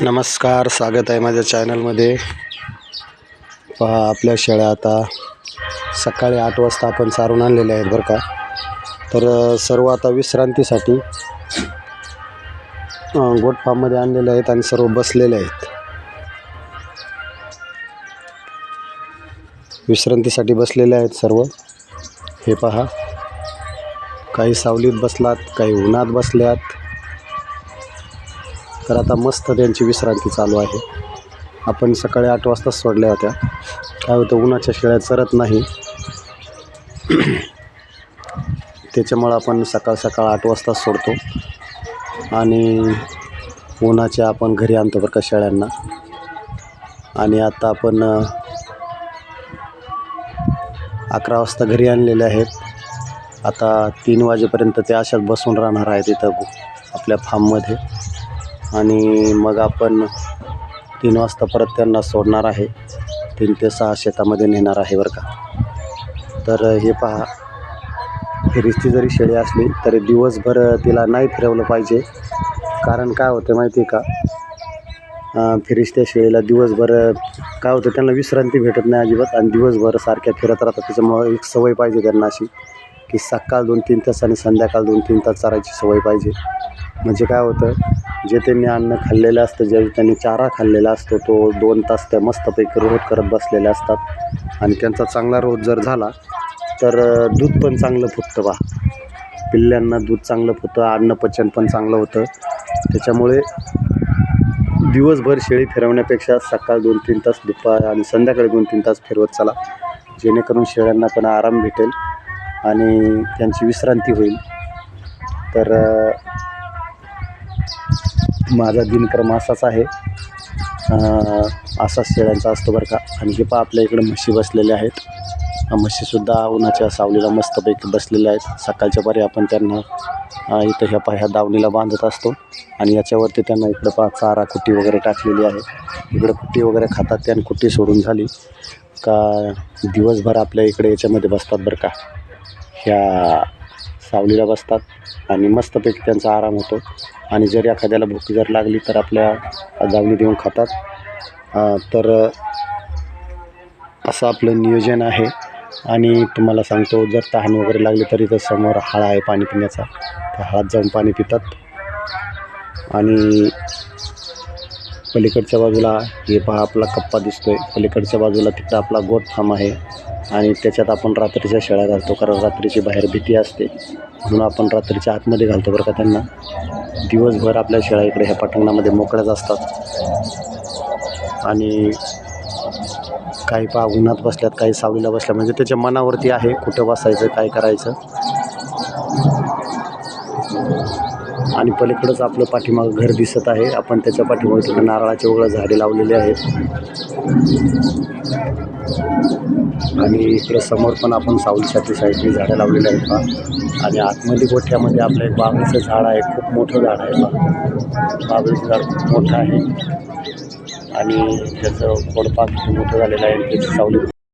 नमस्कार स्वागत आहे माझ्या चॅनलमध्ये. पहा आपल्या शेळ्या आता सकाळी आठ वाजता आपण चारून आणलेल्या आहेत बरं का. तर सर्व आता विश्रांतीसाठी गोट फार्ममध्ये आणलेले आहेत आणि सर्व बसलेले आहेत. विश्रांतीसाठी बसलेले आहेत सर्व. हे पहा काही सावलीत बसलात काही उन्हात बसल्यात. तर आता मस्त त्यांची विश्रांती चालू आहे. आपण सकाळी आठ वाजताच सोडल्या होत्या. काय होतं उन्हाच्या शेळ्या चरत नाही. त्याच्यामुळं आपण सकाळ सकाळ आठ वाजताच सोडतो. आणि उन्हाच्या आपण घरी आणतो बरं का शेळ्यांना. आणि आता आपण अकरा वाजता घरी आणलेले आहेत. आता तीन वाजेपर्यंत ते अशाच बसून राहणार आहेत इथं आपल्या फार्ममध्ये आणि मग आपण तीन वाजता परत त्यांना सोडणार आहे. तीन ते सहा शेतामध्ये नेणार आहे बरं का. तर हे पहा रिस्ती जरी शेळी असली तरी दिवसभर तिला नाही फिरवलं पाहिजे. कारण काय होतं माहिती आहे का? अं, फिरिस्त्या शेळीला दिवसभर काय होतं त्यांना विश्रांती भेटत नाही अजिबात आणि दिवसभर सारख्या फिरत राहतात. त्याच्यामुळं एक सवय पाहिजे त्यांना अशी. की सकाळ दोन तीन तास आणि संध्याकाळ दोन तीन तास चारायची सवय पाहिजे. म्हणजे काय होतं जे त्यांनी अन्न खाल्लेलं असतं जे त्यांनी चारा खाल्लेला असतो तो दोन तास त्या मस्तपैकी रोध करत बसलेले असतात. आणि त्यांचा चांगला रोध जर झाला तर दूध पण चांगलं फुटतं बा. पिल्ल्यांना दूध चांगलं फुटतं अन्नपचन पण चांगलं होतं. त्याच्यामुळे दिवसभर शेळी फिरवण्यापेक्षा सकाळ दोन तीन तास दुपार आणि संध्याकाळी दोन तीन तास फिरवत चला. जेणेकरून शेळ्यांना पण आराम भेटेल. आणि त्यांची विश्रांती होईल. तर माझा दिनक्रम असाच आहे. असाच शेळ्यांचा असतो बरं का. आणि हे पहा आपल्या इकडे म्हशी बसलेल्या आहेत. म्हशीसुद्धा उन्हाच्या सावलीला मस्तपैकी बसलेल्या आहेत. सकाळच्या पारी आपण त्यांना इथं ह्या पा ह्या दावणीला बांधत असतो. आणि याच्यावरती त्यांना इकडं पहा चारा कुट्टी वगैरे टाकलेली आहे. इकडं कुट्टी वगैरे खातात ते आणि कुट्टी सोडून झाली. का दिवसभर आपल्या इकडे याच्यामध्ये बसतात बरं का. ह्या सावलीला बसतात आणि मस्तपैकी त्यांचा आराम होतो. आणि जर एखाद्याला भूक जर लागली तर आपल्या जावणी देऊन खातात. तर असं आपलं नियोजन आहे. आणि तुम्हाला सांगतो जर तहान वगैरे लागली तर इथं समोर हाळा आहे पाणी पिण्याचा. त्या हाळात जाऊन पाणी पितात. आणि पलीकडच्या बाजूला हे पहा आपला कप्पा दिसतोय. पलीकडच्या बाजूला तिथं आपला गोट फार्म आहे. आणि त्याच्यात आपण रात्रीच्या शेळ्या घालतो कारण रात्रीची बाहेर भीती असते. म्हणून आपण रात्रीच्या आतमध्ये घालतो बरं का त्यांना. दिवसभर आपल्या शेळ्या इकडे ह्या पटांगणामध्ये मोकळ्याच असतात. आणि काही पहा उन्हात बसल्यात काही सावलीला बसल्या. म्हणजे त्याच्या मनावरती आहे कुठं बसायचं काय करायचं. आणि पलीकडंच आपलं पाठीमागं घर दिसत आहे. आपण त्याच्या पाठीमागे तिथं नारळाचे वगळं झाडे लावलेले आहेत. आणि इकडं समोर पण आपण सावलीसाठी साईडने झाडं लावलेली आहेत पहा. आणि आतमध्ये गोठ्यामध्ये आपलं एक बाबळीचं झाड आहे. खूप मोठं झाड आहे पहा. बाबळीचं झाड खूप मोठं आहे. आणि त्याचं खोडपाक खूप मोठं झालेलं आहे. त्याची सावली